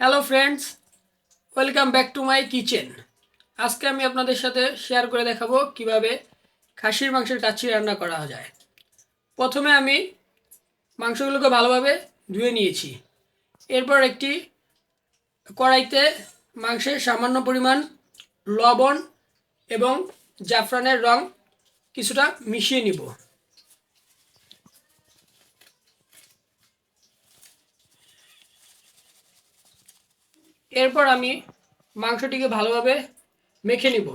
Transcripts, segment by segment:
Hello friends welcome back to my kitchen আজকে আমি আপনাদের সাথে শেয়ার করে দেখাবো কীভাবে খাসির মাংসের কাচ্চি রান্না করা যায়। প্রথমে আমি মাংসগুলোকে ভালোভাবে ধুয়ে নিয়েছি। এরপর একটি কড়াইতে মাংসের সামান্য পরিমাণ লবণ এবং জাফরানের রং কিছুটা মিশিয়ে নিব। এরপর আমি মাংসটিকে ভালোভাবে মেখে নিব।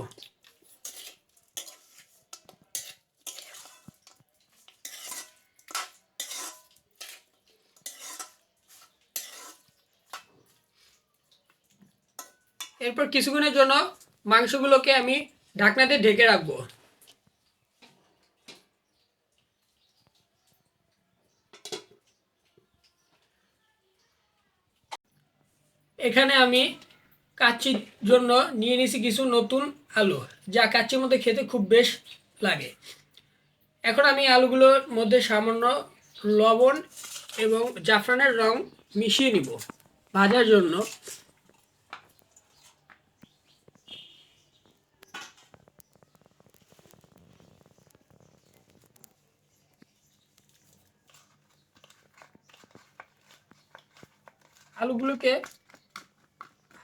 এরপর কিছুক্ষণের জন্য মাংসগুলোকে আমি ঢাকনাতে ঢেকে রাখব। এখানে আমি কাচ্চির জন্য নিয়ে নিয়েছি কিছু নতুন আলু, যা কাচ্চির মধ্যে খেতে খুব বেশ লাগে। এখন আমি আলুগুলোর মধ্যে সামান্য লবণ এবং জাফরানের রং মিশিয়ে নিব ভাজার জন্য। আলুগুলোকে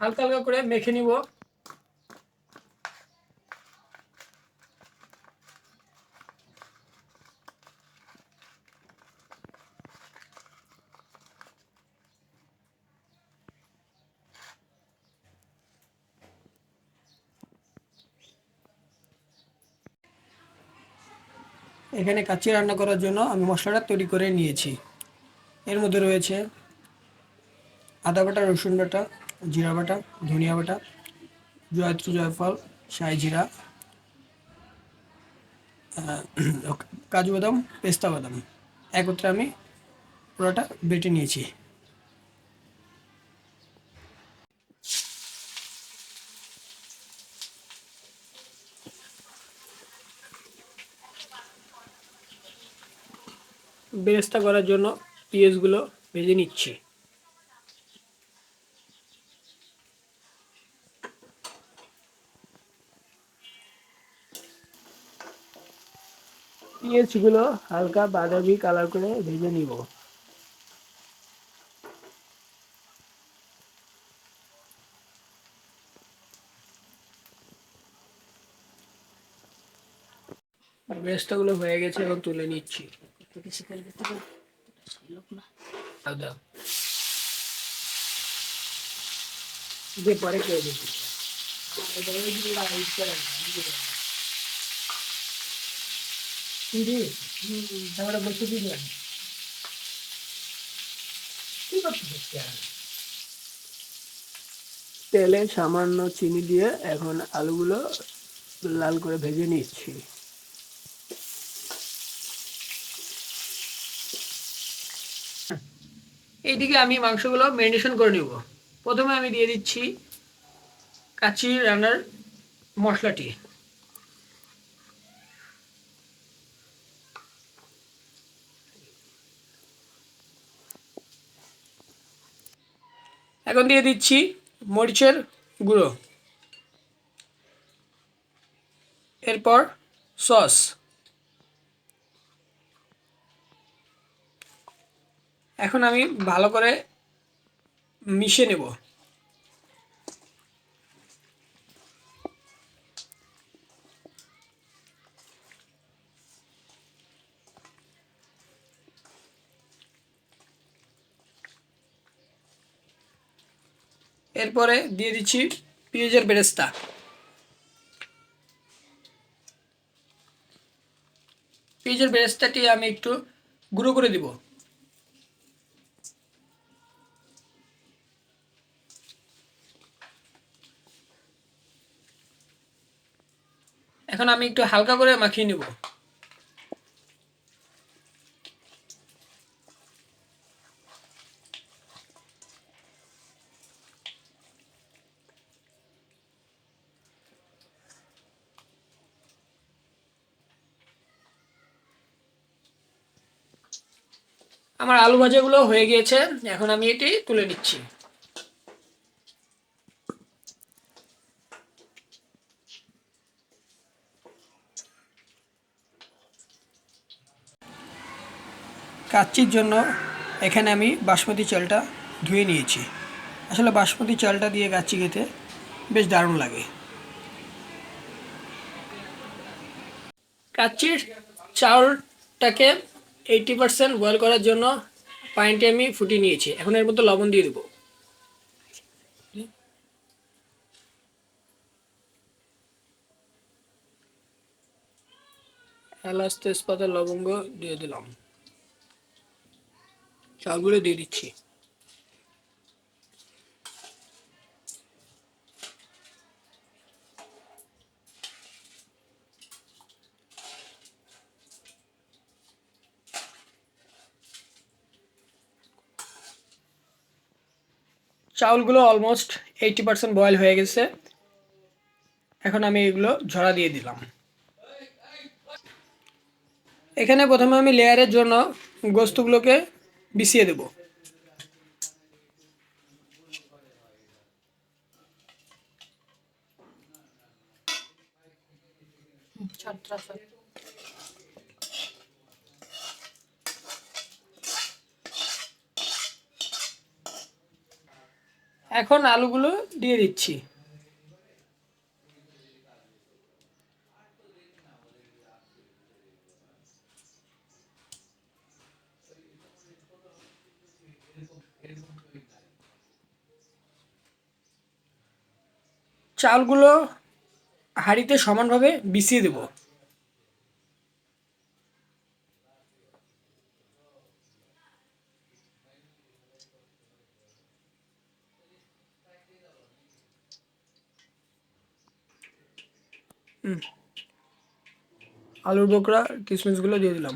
হালকা হালকা করে মেখে নিব। এখানে কাচ্চি রান্না করার জন্য আমি মশলাটা তৈরি করে নিয়েছি। এর মধ্যে রয়েছে আদা বাটা, রসুন বাটা জিরা বাটা, ধনিয়া বাটা, জয়ত্রী, জয়ফল, শাহি জিরা কাজু বাদাম, পেস্তা বাদাম। একত্রে আমি পুরোটা বেটে নিয়েছি। বেরেস্তা করার জন্য পেঁয়াজগুলো ভেজে নিচ্ছি। পেঁয়াজগুলো হালকা বাদামি কালার করে ভেজে নিব। বেরেস্তাগুলো হয়ে গেছে এবং তুলে নিচ্ছি। পরে কে দেখি বসে দিলাম কি তেলে সামান্য চিনি দিয়ে এখন আলুগুলো লাল করে ভেজে নিচ্ছি। এইদিকে আমি মাংসগুলো ম্যারিনেশন করে নেব। প্রথমে আমি দিয়ে দিচ্ছি কাচি রান্নার মশলাটি। এখন দিয়ে দিচ্ছি মরিচের গুঁড়ো। এরপর সস। এখন আমি ভালো করে মিশিয়ে নেব। এরপরে দিয়ে দিচ্ছি পেঁয়াজের বেরেস্তা। পেঁয়াজের বেরেস্তাটি আমি একটু গুঁড়ো করে দিব। এখন আমি একটু হালকা করে মাখিয়ে নেব। আমার আলু ভাজাগুলো হয়ে গিয়েছে। এখন আমি এটি তুলে নিচ্ছি। কাচ্চির জন্য এখানে আমি বাসমতি চালটা ধুয়ে নিয়েছি। আসলে বাসমতি চালটা দিয়ে কাচ্চি খেতে বেশ দারুণ লাগে। কাচ্চির চাউলটাকে এইটি পার্সেন্ট বয়েল করার জন্য পানিটি আমি ফুটিয়ে নিয়েছি। এখন এর মধ্যে লবণ দিয়ে দেবো। এলাচ তেজপাতা, লবঙ্গ দিয়ে দিলাম। চালগুলো দিয়ে দিচ্ছি। চাউলগুলো অলমোস্ট এইটি পার্সেন্ট বয়েল হয়ে গেছে। এখন আমি এগুলো ঝরা দিয়ে দিলাম। এখানে প্রথমে আমি লেয়ারের জন্য গোস্তগুলোকে বিছিয়ে দেব। এখন আলুগুলো দিয়ে দিচ্ছি। চালগুলো হাঁড়িতে সমানভাবে বিছিয়ে দেব। আলুর বোকরা কিশমিশগুলো দিয়ে দিলাম।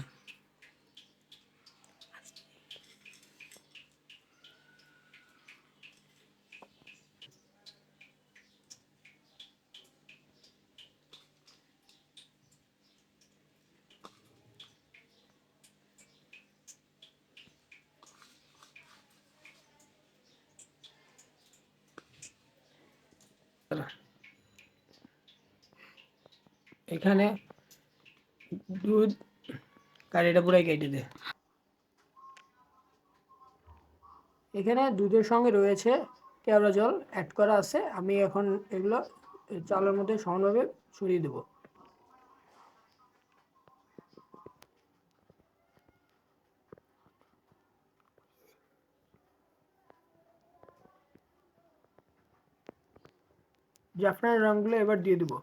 এখানে দুধ কারিটা পুরাই কেটে দে। এখানে দুধের সঙ্গে রয়েছে কেওড়া জল অ্যাড করা আছে। আমি এখন এগুলো চালের মধ্যে সমানভাবে ছড়িয়ে দেবো। জাফরানের রঙগুলো এবার দিয়ে দেবো।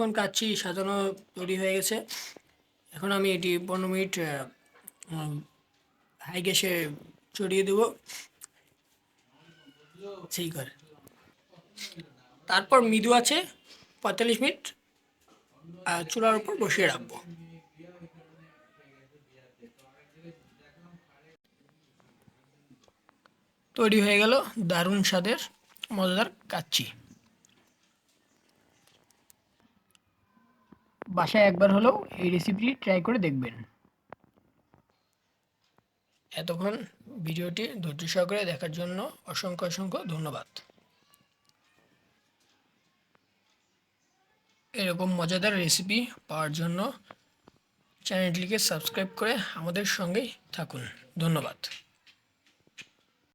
এখন কাচ্ছি সাজানো তৈরি হয়ে গেছে। এখন আমি এটি পনেরো মিনিট হাই গ্যাসে চড়িয়ে দেবো। সেই করে তারপর মৃদু আছে, পঁয়তাল্লিশ মিনিট চুলার উপর বসিয়ে রাখব। তৈরি হয়ে গেল দারুণ স্বাদের, মজাদার কাচ্চি। বাসায় একবার হলেও এই রেসিপিটি ট্রাই করে দেখবেন। এতক্ষণ ভিডিওটি ধৈর্য সহকারে দেখার জন্য অসংখ্য অসংখ্য ধন্যবাদ। এরকম মজাদার রেসিপি পাওয়ার জন্য চ্যানেলটিকে সাবস্ক্রাইব করে আমাদের সঙ্গেই থাকুন। ধন্যবাদ।